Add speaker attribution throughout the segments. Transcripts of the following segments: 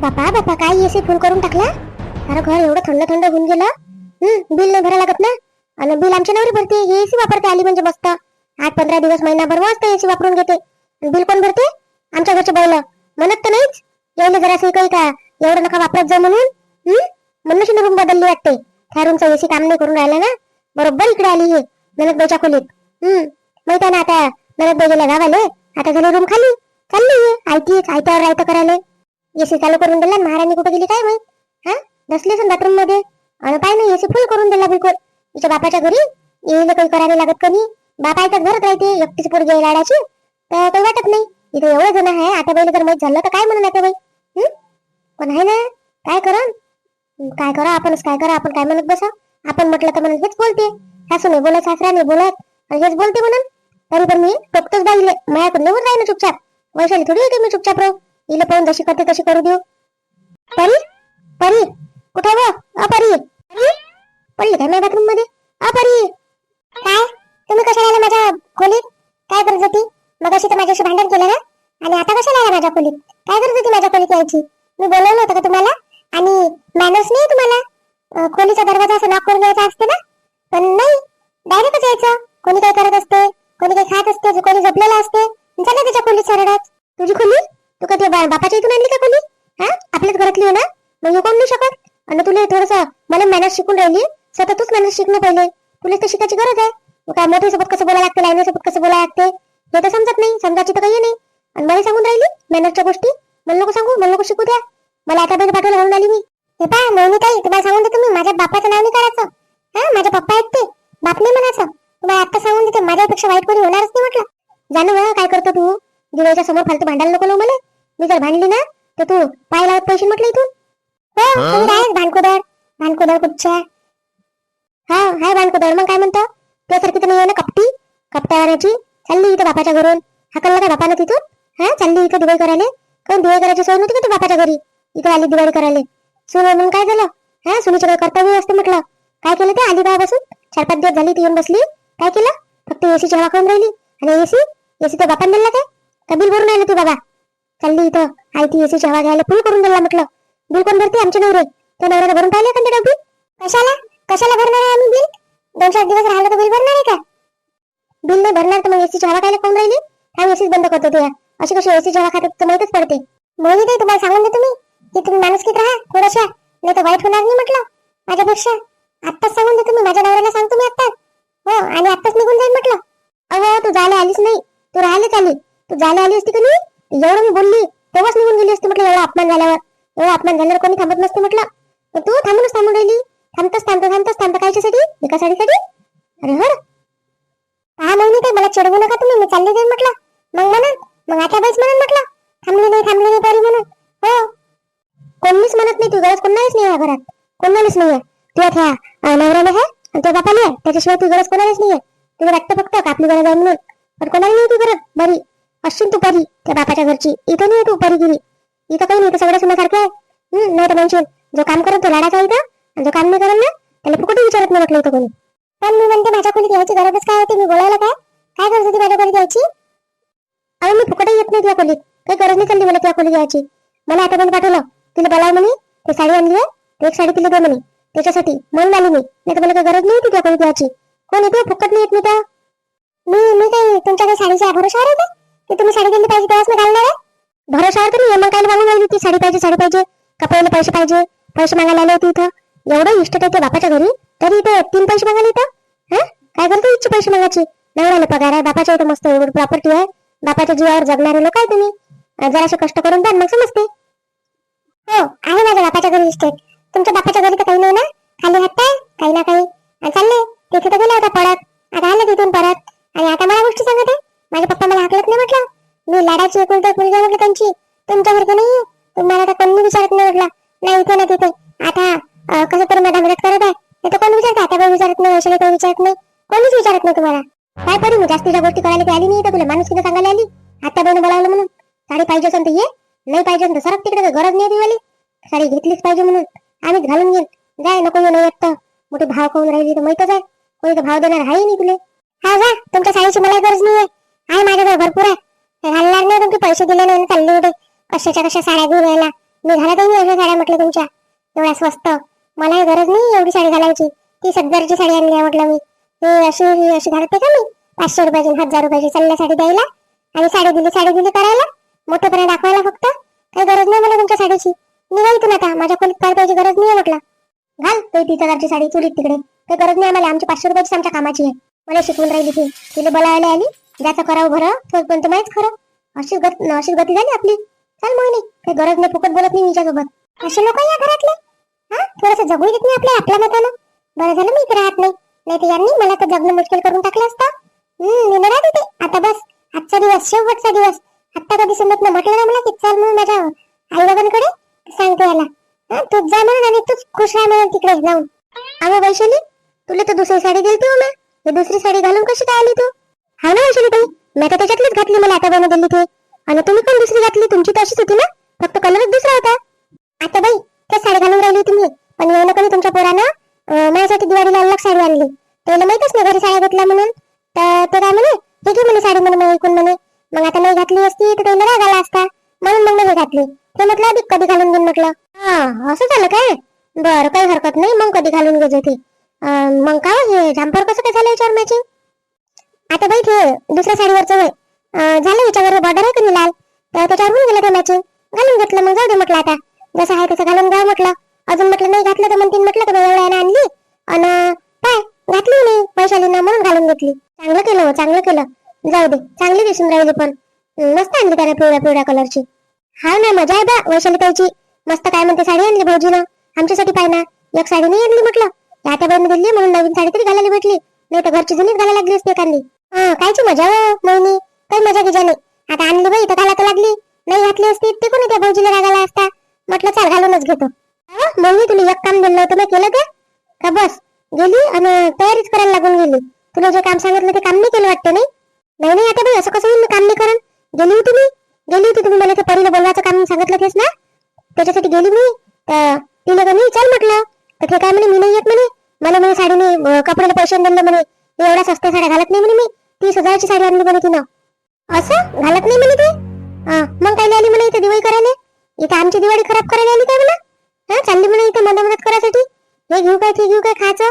Speaker 1: बापा बापा काय एसी फुल करून टाकला अरे घर एवढं थंड थंड होऊन गेलं. हम्म बिल नाही भरायला लागत ना? आणि बिल आमच्या नवरी भरते हे एसी वापरते आली म्हणजे मस्त. आठ पंधरा दिवस महिनाभर मस्त एसी वापरून घेते. बिल कोण भरते? आमच्या घरचे बैल म्हणत तर नाहीच. यायला जरासं काही का? एवढं नका वापरत जा म्हणून. हम्म म्हणून रूम बदलली वाटते. त्या रूमचा एसी काम नाही करून राहिला ना? बरोबर इकडे आली हे ननदबाईच्या खोलीत. हम्म माहीत आहे ना आता ननदबाई गेल्या गावाले. आता झाले रूम खाली. चालली आहे आयती आयत्यावर रायतं करायला. एसी चालू करून दिला महाराणी कुठे गेली काय माहीत? हा? बसली असून बाथरूममध्ये. आणि काय नाही एसी फुल करून दिला बिलकुल. तिच्या बापाच्या घरी येईल काही करायला लागत कमी बाप आहे तर घरात राहते एकटीच पोरगी आहे लाडाची. तर काही वाटत नाही. इथे एवढं जण आहे आता बैल जर माहीत झालं तर काय म्हणून आता बाई? पण आहे ना काय करण? काय करा आपणच काय करा आपण काय म्हणत बसा? आपण म्हटलं तर म्हणून हेच बोलते. सासू नाही बोलत सासरा नाही बोलत. आणि हेच बोलते म्हणून. तरी पण मी टोकतोच बाईले माझ्याकडून निघून राहील चुपचाप. वैशाली थोडी येते मी चुपचाप राहू. हिला पाहून जशी करते तशी करू देऊ. परी? परी? कुठे व मग हे कोण नाही शकत? आणि तुला थोडस मला मॅनर्स शिकून राहिली. सततच मॅनर्स शिकणं पहिले. तुला तर शिकायची गरज आहे. काय मोठ्या सोबत कसं बोलायला लागते? लाईन सोबत कसं बोलायला लागते? हे तर समजत नाही. समजायची तर काही नाही. आणि मला सांगून राहिली मॅनर्सच्या गोष्टी? मला नको सांगू. मला नको शिकू द्या. मला आता बैल पाठवलं म्हणून आली मी. हे पहा मोहिनी ताई तुम्हाला सांगून देतो मी. माझ्या बापाचं नाव नाही करायचं हा माझे पप्पा आहेत ते. बाप नाही म्हणायचं. तुम्हाला आता सांगून देते. माझ्यापेक्षा वाईट कोणी होणारच नाही म्हटलं. जाणं काय करतो तू? दिवाळीच्या समोर फालतू भांडायला नको लावू मला. मी जर भांडली ना तर तू पाय लावत पैसे म्हटलं इथून. हो तुम्ही आहेस भांडकुदळ भांडकुदळ कुठच्या हा हाय भांडकुदळ मग काय म्हणतो? त्यासारखी तर नाही आहे ना कपटी? कपट्यावाण्याची? चालली इथं बापाच्या घरून. हाकललं काय बापानं तिथून? हा चालली इथं दिवाळी करायला. काऊन दिवाळी करायची सोय नव्हती का तू बापाच्या घरी? इथं आली दिवाळी करायला. सुन म्हणून काय झालं? हा सुनीचं काय कर्तव्य असते म्हटलं. काय केलं ते? आली बसून चार पाच दिवस झाली ती येऊन बसली. काय केलं? फक्त एसीची हवा खाऊन राहिली. आणि एसी एसी तर बापान दिला काय का बिल भरून राहिलं तू बाबा. चालली इथं. आई ती एसीची हवा घ्यायला फुल करून दिला म्हटलं. बिल कोण भरते आमचे नवरे. त्या नवऱ्याला भरून पाहिले का ते बिल कशाला? कशाला भरणार आहे आम्ही बिल? दोन चार दिवस राहिलं तर बिल भरणार आहे का? बिल नाही भरणार तर मग एसीची हवा खायला कोण राहिली? आम्ही एसीच बंद करतो ते अशी कशी एसीची हवा खातात तर माहितच पडते. मोहित ताई तुम्हाला सांगून देतो तुम्ही. की तुम्ही माणुसकीत राहा थोड्याशा नाही तर वाईट होणार नाही म्हटलं. माझ्यापेक्षा. आत्ताच सांगून देतो मी माझ्या नवऱ्याला सांगतो मी आत्ताच. हो आणि आत्ताच निघून जाईल म्हटलं. अहो तू जायला आलीस नाही. तू राहायलाच आली. तू जायला आली असती का नाही? एवढं मी बोलली. तेव्हाच निघून गेली असती म्हटलं एवढा अपमान झाल्यावर. एवढा अपमान झाल्यावर कोणी थांबत नसते म्हटलं. पण तू थांबूनच थांबून राहिली. थांबतच थांबतो थांबतच थांबतो कायच्यासाठी? एका साडीसाठी अरे हर हा महिने काय मला चिडवू नका तुम्ही. मी चालले जाईन म्हटलं. मग म्हणत मग आता बाईच म्हणून म्हटलं. थांबली नाही थांबली नाही तरी म्हणून. हो. कोणीच म्हणत नाही तू. गरज कोणालाच नाही या घरात. कोणालाच नाही तू तुझ्या त्या अं, आहे आणि तुझ्या बापाने आहे. त्याच्याशिवाय तू गरज कोणालाच नाही आहे. तुला वाटतं फक्त का आपली गरज आहे म्हणून. पण कोणाला नाही तू गरज बरी. असून तू परी. त्या बापाच्या घरची. इथं नाही तू परी गिरी इथं काही नाही इथं सगळं सुनासारखं आहे. नाही तर म्हणशील जो काम करत तो लाडाचा इथं आणि जो काम नाही करत ना त्याला फुकट विचारत नाही म्हटलं इथं कोणी. पण मी म्हणते माझ्या खोलीत यायची गरजच काय होती? मी बोलायला काय? काय गरज होती माझ्या खोलीत यायची अरे मी फुकटही येत नाही तुझ्या खोलीत काही गरज नाही चालली मला तुझ्या खोलीत यायची मला आता पण पाठवलं? तिला बोलाव म्हणे ते साडी आणली आहे एक साडी तिला दे म्हणे. त्याच्यासाठी म्हणून आली मी. नाही तर मला काही गरज नाही होती तुझ्या खोलीत यायची कोण येते फुकट नाही येत मी तर. मी मी काही तुमच्या काही साडीच्या भरोशावर आहे ते की तुम्ही साडी दिली पाहिजे तेव्हाच मी घालणार आहे? भरोशावर तर नाही मग काय मागून राहिली ती साडी पाहिजे साडी पाहिजे कपड्याला पैसे पाहिजे पैसे मागायला आले होते इथं. एवढं इष्ट काय ते बापाच्या घरी? तरी इथे तीन पैसे मागायला इथं? हा? काय करतो इच्छा पैसे मागायची? नवऱ्याला पगार आहे बापाच्या इथं मस्त एवढी प्रॉपर्टी आहे. बापाच्या जीवावर जगणारे लोक आहे तुम्ही. अं, जराशे कष्ट करून द्या मग समजते. हो आहे माझ्या बापाच्या घरी इस्टेट तुमच्या बापाच्या घरी तर काही नाही ना? खाली हात आहे काही ना काही. चालले तिथे तर गेला होता परत. आता आलं तिथून परत. आणि आता मला गोष्टी सांगत. आहे माझे पप्पा मला हाकलत नाही म्हटलं. मी लाडाची एकुलता तर मुलगी म्हटलं त्यांची. तुमच्यासारखं नाही तुम्हाला आता कोणी विचारत नाही म्हटलं. नाही इथे ना तिथे. आता कस कसं तरी माझा मदत करत आहे. नाही तर कोण विचारत? आता काही विचारत नाही वैशाली काही विचारत नाही. कोणीच विचारत नाही तुम्हाला. काय पडू मी जास्तीच्या गोष्टी करायला काही आली नाही तर तुला. माणूस किती सांगायला आली. आता बहिणी बोलावलं म्हणून. साडी पाहिजे असेल तर ये. नाही पाहिजे असेल तर सरक तिकडे. गरज नाही दिवाळी साडी घेतलीच पाहिजे म्हणून. आम्हीच घालून घेईन. जाय नको येऊ नाही येत तर. भाव खाऊन राहिली तर माहितच आहे. कोणी तर भाव देणार आहे नाही तुले. हा जा. तुमच्या साडीची मला गरज नाही आहे माझ्याकडे भरपूर आहे. घालणार नाही तुमचे पैसे दिले नाही चालले होते. कशाच्या कशा साड्या घेऊन यायला? मी घालतही नाही अशा साड्या म्हटलं तुमच्या? एवढ्या स्वस्त. मला गरज नाही एवढी साडी घालायची. तीस हजाराची साडी आणली म्हटलं मी. हे अशी अशी घालते का मी? पाचशे रुपयाची हजार रुपयाची चालल्या साडी द्यायला आणि साडी दिली साडी दिली करायला? मोठेपणा दाखवायला फक्त? काही गरज नाही मला तुमच्या साडीची. निघा इथून आता माझ्या खोलीत पाळपायची गरज नाही म्हटलं. घाल ते तीस हजारची साडी चुलीत तिकडे. काही गरज नाही आम्हाला आमची पाचशे रुपयाची आमच्या कामाची आहे. मला शिकवून राहिली ती. तिला बोलायला आली. ज्याचं करावं भरं? तो पण तर माहीत खरं. अशीच गत अशीच गती झाली आपली. चल मोहिनी काही गरज नाही फुकट बोलत नाही मीच्यासोबत असे लोक या घरातले? हा? थोडस जगू देत नाही आपल्या आपल्या मतानं? बरं झालं मी इकडे राहत नाही. नाही तर यांनी मला तर जगणं मुश्किल करून टाकलं असतं. हम्म मी राहत आता बस. आजचा दिवस शेवटचा दिवस. आता कधी समजत ना म्हटलं ना मला की चल म्हणून माझ्या आई बाबांकडे सांगतो याला. हा, तूच जा म्हणून आणि तूच खुश राहा म्हणून तिकडे जाऊन. अगं वैशाली तुला तर दुसरी साडी दिली तू हो ना ही दुसरी साडी घालून कशी काय आली तू? हा ना वैशाली ताई मी तर त्याच्यातलीच घातली मला आता बनवून दिली ते आणि तुम्ही पण दुसरी घातली तुमची तर अशीच होती ना? फक्त कलरच दुसरा होता. आता बाई त्या साडी घालून राहिली तुम्ही पण येऊ नका तुमच्या पोरानं माझ्यासाठी दिवाळीला अलग साडी आणली. त्याला माहितच नाही घरी साड्या घेतल्या म्हणून. तर काय म्हणे हे घे म्हणे साडी म्हणे ऐकून म्हणे. मग आता नाही घातली असती तर त्याला राग आला असता. म्हणून मग नाही घातली. ते म्हटलं आधी कधी घालून घेईन? म्हटलं हा असं झालं काय? बरं काही हरकत नाही. मग कधी घालून घे ते. मग काय हे झांपर कसं काय झालं याच्यावर मॅचिंग आता बैठ दुसऱ्या साडीवरचं होय. झालं याच्यावर बॉर्डर आहे का लाल? तर त्याच्यावर होऊन गेलं ते मॅचिंग घालून घेतलं मग जाऊ दे म्हटलं आता. जसं आहे तसं घालून जाऊ म्हटलं. अजून म्हटलं नाही घातलं तर म्हणतील म्हटलं तर एवढ्या आणली? आणि काय घातली नाही वैशालीनं म्हणून घालून घेतली. चांगलं केलं हो, चांगलं केलं. जाऊ दे चांगली दिसून राहिली पण. मस्त आणली त्याने पिवळ्या पिवळ्या कलरची हा ना मजा आहे बा वैशाली ताईची. मस्त काय म्हणते साडी आणली भाऊजीनं. आमच्यासाठी पाय ना एक साडी नाही आणली म्हटलं. त्या आता दिली म्हणून नवीन साडी तरी घालायला भेटली. नाही तर घरची जुनीच घालायला लागली असते एखादी. हा कायची मजा हो मोहिनी? काही मजा गिजा नाही. आता आणली बाई तर घाला तर लागली. नाही घातली असती ते कोणी त्या भाऊजीला रागाला असता? म्हटलं चाल घालूनच घेतो. मोहिनी तुला एक काम दिलं होतं मी केलं का? का बस? गेली आणि तयारीच करायला लागून गेली. तुला जे काम सांगितलं ते काम नाही केलं वाटतं नाही? नाही नाही आता बाई असं कसं होईल? मी काम नाही करण गेली होती मी. गेली होती तुम्ही मला ते परीला बोलवायचं काम सांगितलं तेच ना? त्याच्यासाठी गेली मी. तिला का नाही चल म्हटलं. तर ते काय म्हणे मी नाही येत म्हणे. मला म्हणे साडीने कपड्याला पैसे दिले म्हणे. एवढ्या स्वस्त साड्या घालत नाही म्हणे मी. तीस हजाराची साडी आणली म्हणे तिनं. असं? घालत नाही म्हणे ते? हा मग काय आली म्हणे इथे दिवाळी करायला? इथं आमची दिवाळी खराब करायला आली काय म्हणा? हा चालली म्हणे इथे मदत मदत करायसाठी. हे घेऊ काय ते घेऊ काय खायचं?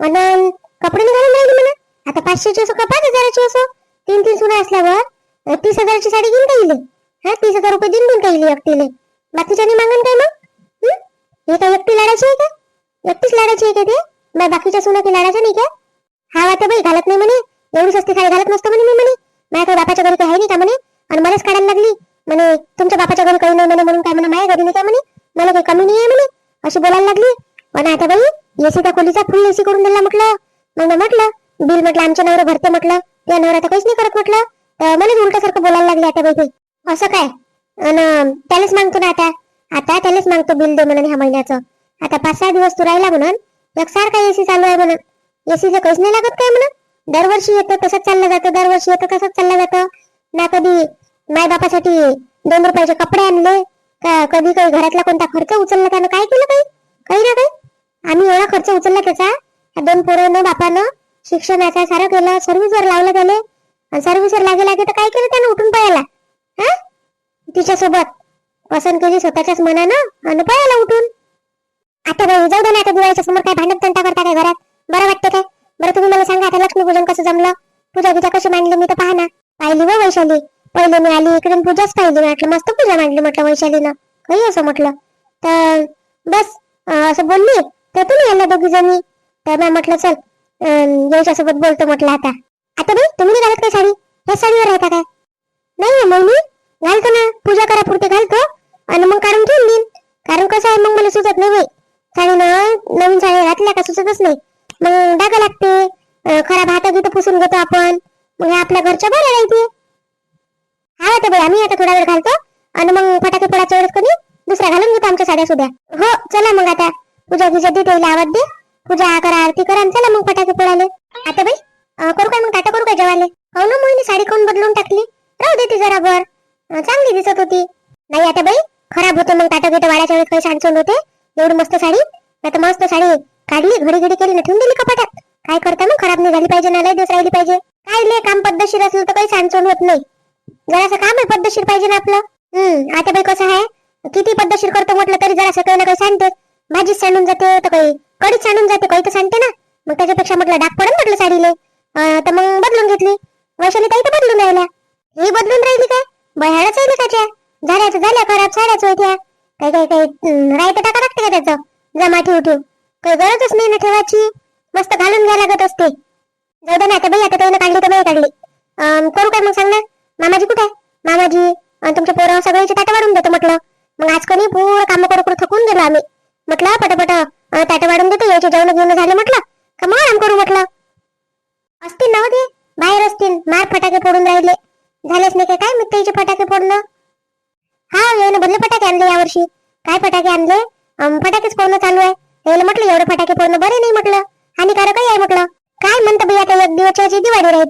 Speaker 1: म्हणून कपडे नाही घालून म्हणा. आता पाचशेची असो का पाच हजाराची असो? तीन तीन सुना असल्यावर तीस हजाराची साडी घेऊन काही हा तीस हजार रुपये देऊन देऊन काही येईल एकटीले? बाकीच्याने मागण काय मग? हे? काय एकटी लाडायची आहे का? एकटीच लाडायची आहे का ते? बाकीच्या सुना की लाडाच्या नाही का? हा आता बाई घालत नाही म्हणे. एवढी सस्ती साडी घालत नसतं म्हणे मी म्हणे. माझ्याकडे बापाच्या घरी काही आहे नाही का म्हणे? आणि मलाच काढायला लागली. म्हणे तुमच्या बापाच्या घरी काही नाही म्हणे म्हणून काय म्हणे माझ्या घरी नाही काय म्हणे? मला काही कमी नाही आहे म्हणे. अशी बोलायला लागली. पण आता बाई एसी त्या खोलीचा फुल एसी करून दिला म्हटलं. मग म्हटलं बिल म्हटलं आमच्या नवरा भरते म्हटलं. त्या नवरा तर काहीच नाही करत म्हटलं. तर मला उलटासारखं बोलायला लागले आता बाई असं काय? अन त्यालाच मागतो ना आता. आता त्यालाच मागतो बिल दे म्हणून ह्या महिन्याचं. आता पाच सहा दिवस तू राहिला म्हणून. एकसारखा एसी चालू आहे म्हणून. एसीचं काहीच नाही लागत काय म्हणा दरवर्षी येतं तसंच चाललं जातं. दरवर्षी येतं तसंच चाललं जातं. ना कधी माय बापासाठी दोन रुपयाचे कपडे आणले का कधी काही घरातला कोणता खर्च उचलला त्यानं? काय केलं काही? काही ना काही? आम्ही एवढा खर्च उचलला त्याचा. दोन पोरानं बापानं शिक्षणाचा सारं केलं सर्व्हिसवर लावलं त्याले. आणि सर्व्हिसवर लागे लागे तर काय केलं त्यानं उठून पळायला हा? तिच्यासोबत पसंत केली स्वतःच्याच मनानं आणि पळायला उठून. आता जाऊ दे ना आता दिवाळीच्या समोर काय भांडत तंटा करता काय घरात? बरं वाटतं काय बरं तुम्ही मला सांगा आता लक्ष्मीपूजन कसं जमलं? पूजा पूजा कशी मांडली? मी तर पाहा ना पाहिली व वैशाली. पहिले मी आली इकडून पूजाच पाहिली म्हटलं मस्त पूजा मांडली म्हटलं वैशालीनं. काही असं म्हटलं. तर बस असं बोलली. तर तुम्ही यायला दोघी जणी तर मी म्हटलं चल अं, सोबत बोलतो म्हटलं आता. आता बाई तुम्ही नाही घालत काय साडी? ह्या साडीवर राहता काय? नाही मग मी घालतो ना. पूजा करा पुरते घालतो. आणि मग काढून ठेवून देईन. कारण कसं आहे मग मला सुचत नाही बाई. साडीनं नवीन साडी घातल्या का सुचतच नाही. मग डाग लागते. खराब हात घेतो पुसून घेतो आपण. मग आपल्या घरच्या बरं राहते हा आता बाई आम्ही आता थोडा वेळ घालतो. आणि मग फटाके पडायच्या वेळेस कधी? दुसरा घालून घेतो आमच्या साड्या सुद्धा हो चला मग आता. पूजा गिजा दे त्याला आवाज दे. पूजा करा आरती करा आणि चला मग फटाके पडाले आता बाई करू काय मग? टाटा करू काय जेवाले हो ना मोहिनी साडी कोण बदलून टाकली? राहू दे ती जरा बर. चांगली दिसत होती. नाही आता बाई खराब होते मग. टाटा गिटा वाड्याच्या वेळेस काही सांडसोंड होते. एवढी मस्त साडी. आता मस्त साडी. काढली घडी घडी केली ना ठेवून दिली कपाटात. काय करता मग? खराब नाही झाली पाहिजे ना लय दिवस राहिली पाहिजे. काय ले काम पद्धतशीर असलं तर काही सांडसोंड होत नाही. जरासं काम आहे पद्धतशीर पाहिजे ना आपलं. हम्म आता बाई कसं आहे? किती पद्धतशीर करतो म्हटलं तरी जरा काही ना काही सांगते भाजीच सांडून जाते तर काही कडीच सांडून जाते काही तर सांगते ना. मग त्याच्यापेक्षा म्हटलं डाग पडून म्हटलं साडीले. तर मग बदलून घेतली. वैशाली ताई तर बदलून राहिल्या. ही बदलून राहिली काय? बह्याळाच आहे काच्या झाल्याचं झाल्या खराब साड्याच होत्या काही काही काही राहतं टाका लागते का त्याचं? जमा ठेव ठेव काही गरजच नाही ना ठेवायची. मस्त घालून घ्या लागत असते. जाऊ दे ना आता बाई आता त्यानं काढली तर नाही काढली करू काय मग सांग ना? मामाजी कुठे मामाजी तुमच्या पोरावर सगळ्याची ताटं वाढून देतो म्हटलं. मग आज कोणी पूर्ण काम करू करू थकून गेलो आम्ही. म्हटलं पटापट ताटं वाढून देतो याचे जेवण घेऊन झाले म्हटलं. का मग आराम करू म्हटलं? असतील ना हो ते बाहेर असतील मार फटाके फोडून राहिले झालेच नाही काय काय मित्राचे फटाके फोडणं हा यानं बदले फटाके आणले यावर्षी काय फटाके आणले अं, फटाकेच फोडणं चालू आहे याला म्हटलं एवढे फटाके फोडणं बरे नाही म्हटलं हानिकारकही आहे म्हटलं काय म्हणतं बाई आता एक दिवसाची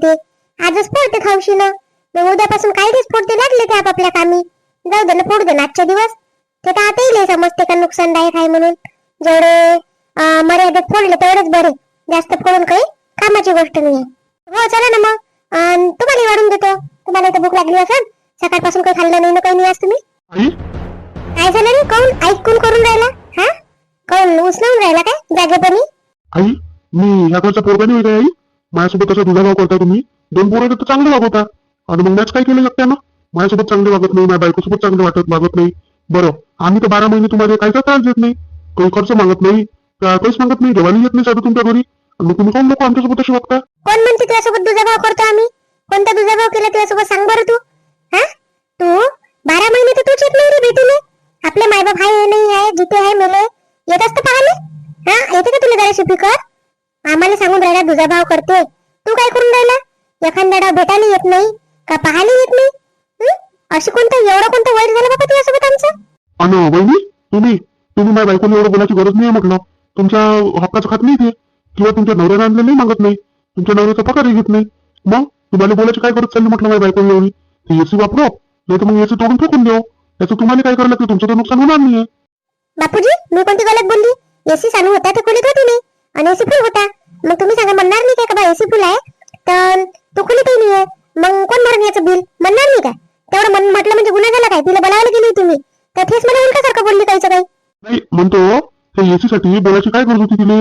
Speaker 1: राहते आजच फोडते खावशी ना. मग उद्यापासून काही दिवस फोडते लागले ते आपापल्या कामी. जाऊ दे ना फोडू दे ना आजच्या दिवस. ते तर आता येईल समजते का नुकसानदायक आहे म्हणून. जेवढे मर्यादेत फोडले तेवढेच बरे. जास्त फोडून काही कामाची गोष्ट नाही हो चला ना मग. तुम्हाला वाढून देतो. तुम्हाला तर भूक लागली असेल सकाळपासून काही खाल्लं नाही ना काही नाही आज तुम्ही. काय झालं रे काऊन ऐकून करून राहिला? हा? काऊन उचलून राहिला काय? जागेपणी?
Speaker 2: आई मी ह्या पोरगा नाही आई? माझ्यासोबत कसा दुधा भाव करता तुम्ही? दोन पोरं तर चांगले वागवता आणि मग मॅच काय केलं एकट्यानं? माझ्यासोबत चांगले वागत नाही माझ्या बायकोसोबत चांगले वाटत वागत नाही. बरं आम्ही तर बारा महिने तुम्हाला काहीचा त्रास देत नाही. काही खर्च मागत नाही. काहीच मागत नाही? जेवायला येत नाही साधू तुमच्या घरी. आणि मग तुम्ही कोण लोक आमच्यासोबत अशी वागता?
Speaker 1: कोण म्हणते तुझ्यासोबत दुजाभाव करतो आम्ही? कोणता दुजाभाव केला तुझ्यासोबत? सांग बरं तू. हा? तू? बारा महिने तर तूच येत नाही रे भेटीले आपले मायबाप आहे नाही आहे जिथे आहे मेले. येत असतं पाहाले हा? येते का तुला जरा फिकर आम्हाला दुजाभाव करते तू काय करून राहिला? एखाद्या भेटायला येत नाही का पाहायला येत नाही? अशी कोणतं एवढं कोणतं वाईट झालं बाबा तुझ्यासोबत आमचं?
Speaker 2: आणि वहिनी तुम्ही तुम्ही माझ्या बायकोला एवढं बोलायची गरज नाही म्हटलं. तुमच्या हक्काचं खात नाही ते. किंवा तुमच्या नवऱ्यानं आणलं नाही मागत नाही. तुमच्या नवऱ्याचा पगारही घेत नाही. मग तुम्हाला बोलायची काय गरज चालली म्हटलं माझ्या बायकोला एवढी? ते एसी वापरो नाही तर मग एसी तोडून फेकून देऊ. त्याचं तुम्हाला काय करायला लागतं? तुमचं तर नुकसान होणार नाहीये.
Speaker 1: बापूजी मी कोणती गलत बोलली? एसी चालू होता तर खोलीत होती मी. आणि एसी फुल होता. मग तुम्ही सांगा म्हणणार नाही काय का बा एसी फुल आहे? तर तो खोलीतही नाही आहे. मग कोण भरून याचं बिल म्हणणार नाही काय तेवढं म्हण- म्हटलं म्हणजे गुन्हा झाला काय? तिला बोलावलं गेली तुम्ही तर तेच मला उलटासारखं बोलली काहीचं काही
Speaker 2: नाही म्हणतो त्या एसी साठी बोलायची काय गरज होती तिने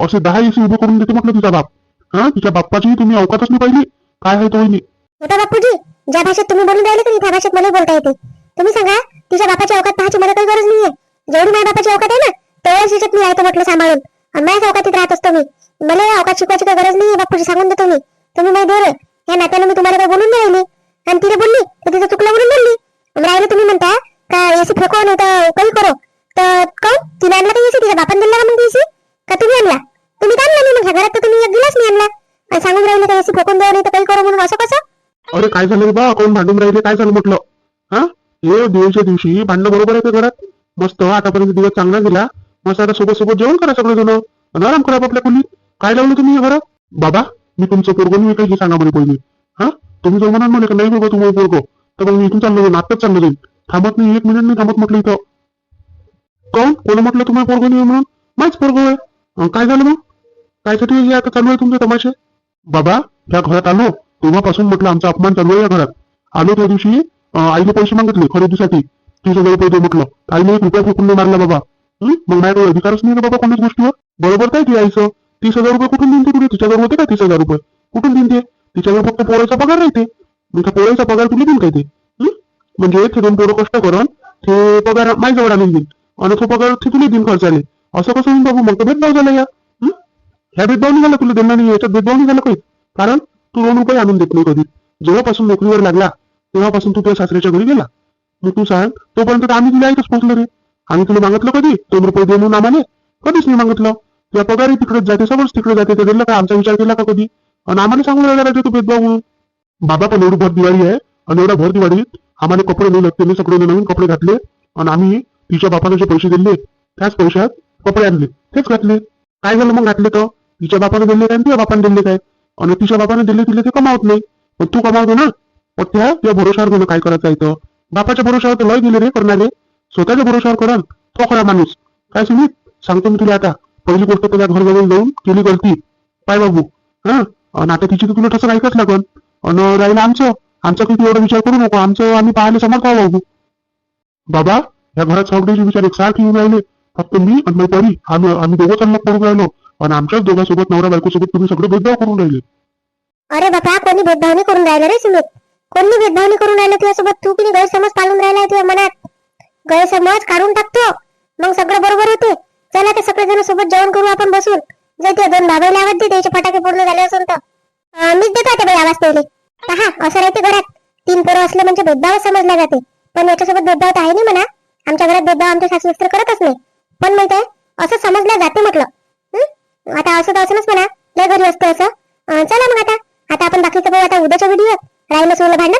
Speaker 2: असे दहा एसी उभे करून देते म्हटलं तिचा बाप. हा तिच्या बाप्पाची तुम्ही अवकातच नाही पाहिली? काय आहे तो वहिनी
Speaker 1: बापूजी ज्या भाषेत तुम्ही बोलून राहिले की त्या भाषेत मला बोलता येते. तुम्ही सांगा तिच्या बापाची अवकात पाहायची मला काही गरज नाहीये. जेवढी माझ्या बापाची अवकात आहे ना तेवढ्याच याच्यात मी आहे तो म्हटलं सांभाळून. आणि माझ्याच अवकातीत राहत असतो मी. मला अवकाश शिकवायची काही गरज नाही बापूजी सांगून देतो मी. तुम्ही नाही दे या नात्यानं मी तुम्हाला काही बोलून नाही राहिली. आणि तिने बोलली तर तिचं चुकलं म्हणून बोलली. राहिलं तुम्ही म्हणता का एसी फेको नाही तर काही करो? तर काऊन तिने आणला का एसी तिच्या बापान दिला का मग एसी का तुम्ही आणला? तुम्ही काय आणला नाही मग? घरात तर तुम्ही एक दिलाच नाही आणला. आणि सांगून राहिले का एसी फेकून द्या नाही तर काही करो म्हणून असं कसं?
Speaker 2: अरे काय झालं रे बा? कोण भांडून राहिले? काय झालं म्हटलं? हा? हे दिवशी दिवशी भांडणं बरोबर आहे का घरात? मस्त. आतापर्यंत दिवस चांगला गेला. मस्त आता सोबत सोबत जेवण करा सगळं जण. आराम करा आपल्या खोलीत काय लावलं तुम्ही घरात? बाबा मी तुमचं पोरगो नाही काही सांगा म्हणे पहिले हा? तुम्ही जर म्हणाल म्हणे का नाही बाबा तुम्हाला पोरगं. तर मग मी इथून चाललो जाईन आत्ताच चाललो जाईन थांबत नाही एक मिनिट नाही थांबत म्हटलं इथं. कोण कोण म्हटलं तुम्हाला पोरगो नाही म्हणून? माझ पोरगो आहे काय झालं मग? कायसाठी हे आता चालू आहे तुमचे तमाशे? बाबा त्या घरात आलो. तेव्हापासून म्हटलं आमचा अपमान चालू आहे या घरात. आलो त्या दिवशी आईने पैसे मागितले खरेदीसाठी. तीस हजार रुपये दे म्हटलं. आईने एक रुपया फेकून मारला बाबा. मग माझ्याकडे अधिकारच नाही ना बाबा कोणत्याच गोष्टीवर? बरोबर काय ती आईचं? तीस हजार रुपये कुठून देते तुला तुला तिच्याजवळ होते का तीस हजार रुपये? कुठून देईन ते? तिच्याजवळ फक्त पोराचा पगार राहते मग त्या पोराचा पगार तुला देईन काय ते? म्हणजे ते दोन पोरं कष्ट करून ते पगार माझ्याजवळ आणून देईन. आणि तो पगार ते तुला देईन खर्चाले असं कसं होईल बाबू? मग तर भेदभाव झाला या. ह्या भेदभाव नाही झाला तुला देणार नाही याच्यात भेदभाव नाही झाला काही कारण तू दोन रुपये आणून देत नाही कधी. जेव्हापासून नोकरीवर लागला तेव्हापासून तू तुझ्या सासऱ्याच्या घरी गेला. मग तू सांग तोपर्यंत तर आम्ही तुला ऐकच पोहोचलो रे. आम्ही तुला मागितलं कधी? दोन रुपये दे म्हणून आम्हाला. कधीच नाही मागितलं. या पगारी तिकडे जाते सगळंच तिकडे जाते. ते दिलं का? आमचा विचार केला का कधी? आणि आम्हाला सांगून राहिला राहते तू भेदभाव म्हणून. बाबा पण एवढी भर दिवाळी आहे आणि एवढ्या भर दिवाळीत आम्हाला कपडे नाही लागते सगळे नवीन कपडे घातले आणि आम्ही तिच्या बापाने जे पैसे दिले त्याच पैशात कपडे आणले तेच घातले. काय झालं मग घातले तर? तिच्या बापाने दिले काय तिच्या बापाने दिले काय? आणि तिच्या बापाने दिले तिले ते कमावत नाही. पण तू कमावतो ना. पण त्या त्या भरोशावर घेणं काय करायचं इथं बापाच्या भरोशावर तर लय दिले रे करणारे. स्वतःच्या भरोशावर कराल तो खरा माणूस. काय सुमित सांगतो मी तुला आता. पहिली गोष्ट त्याच्या घरजवळ जाऊन केली गलती. पाय बाबू. हा? नाटकीची आता तिची तर तुला तसं ऐकच लागल अन राहिलं आमचं. आमचा किती एवढा विचार करू नको. आमचं आम्ही पाहायला समर्थ आहो बाबू. बाबा या घरात सगळ्याचे विचार एकसारखे येऊन राहिले. फक्त मी आणि मैपारी आम्ही आम्ही दोघं चांगलं करून राहिलो. आणि आमच्याच दोघांसोबत नवरा बायको सोबत तुम्ही सगळे भेदभाव करून राहिले.
Speaker 1: अरे बाबा कोणी भेदभाव नाही करून राहिलं रे सुमित? कोणी भेदभाव नाही करून राहिलं तुझ्यासोबत? तू किती गैरसमज पाळून राहिला तुझ्या मनात? गैरसमज काढून टाकतो. मग सगळं बरोबर होते. चला ते सगळे जण सोबत जेवण करू आपण बसून जर दोन बाबाईला आवाज दे त्याचे फटाके पूर्ण झाले असेल तर. मीच देतो आता बाई आवाज पहिले. पहा असं राहते घरात. तीन पोरं असलं म्हणजे भेदभाव समजला जाते. पण याच्यासोबत भेदभाव तर आहे नाही म्हणा. आमच्या घरात भेदभाव आमच्या सासू सासरे करतच नाही. पण माहीत आहे असं समजलं जाते म्हटलं. आता असं तर असं म्हणा. लय घरी असतं असं. चला मग आता. आता आपण बाकीचं पाहू आता उद्याच्या व्हिडिओ राहिलं सोनं भांडण.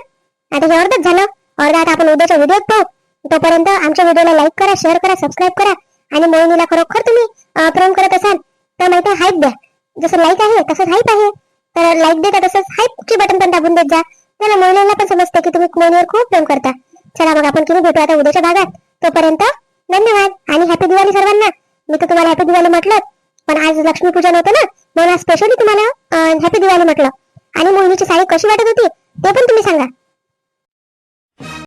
Speaker 1: आता हे अर्धच झालं. अर्धा आता आपण उद्याच्या व्हिडिओत पाहू. तोपर्यंत आमच्या व्हिडिओला लाईक करा शेअर करा सबस्क्राईब करा. आणि मोहिनीला खरोखर तुम्ही प्रेम करत असाल तर माहिती हाईप द्या. जसं लाईक आहे तसंच हाईप आहे. तर लाईक देता तसंच हाईप की बटन पण दाबून देत जा. त्याला मोहिनीला पण समजते की तुम्ही मोहिनीवर खूप प्रेम करता. चला मग आपण किती भेटू आता उद्याच्या भागात. तोपर्यंत धन्यवाद आणि हॅपी दिवाळी सर्वांना. मी तर तुम्हाला हॅपी दिवाळी म्हटलं पण आज लक्ष्मी पूजन होतं ना म्हणून आज स्पेशली तुम्हाला हॅपी दिवाळी म्हटलं. आणि मोहिनीची साडी कशी वाटत होती ते पण तुम्ही सांगा.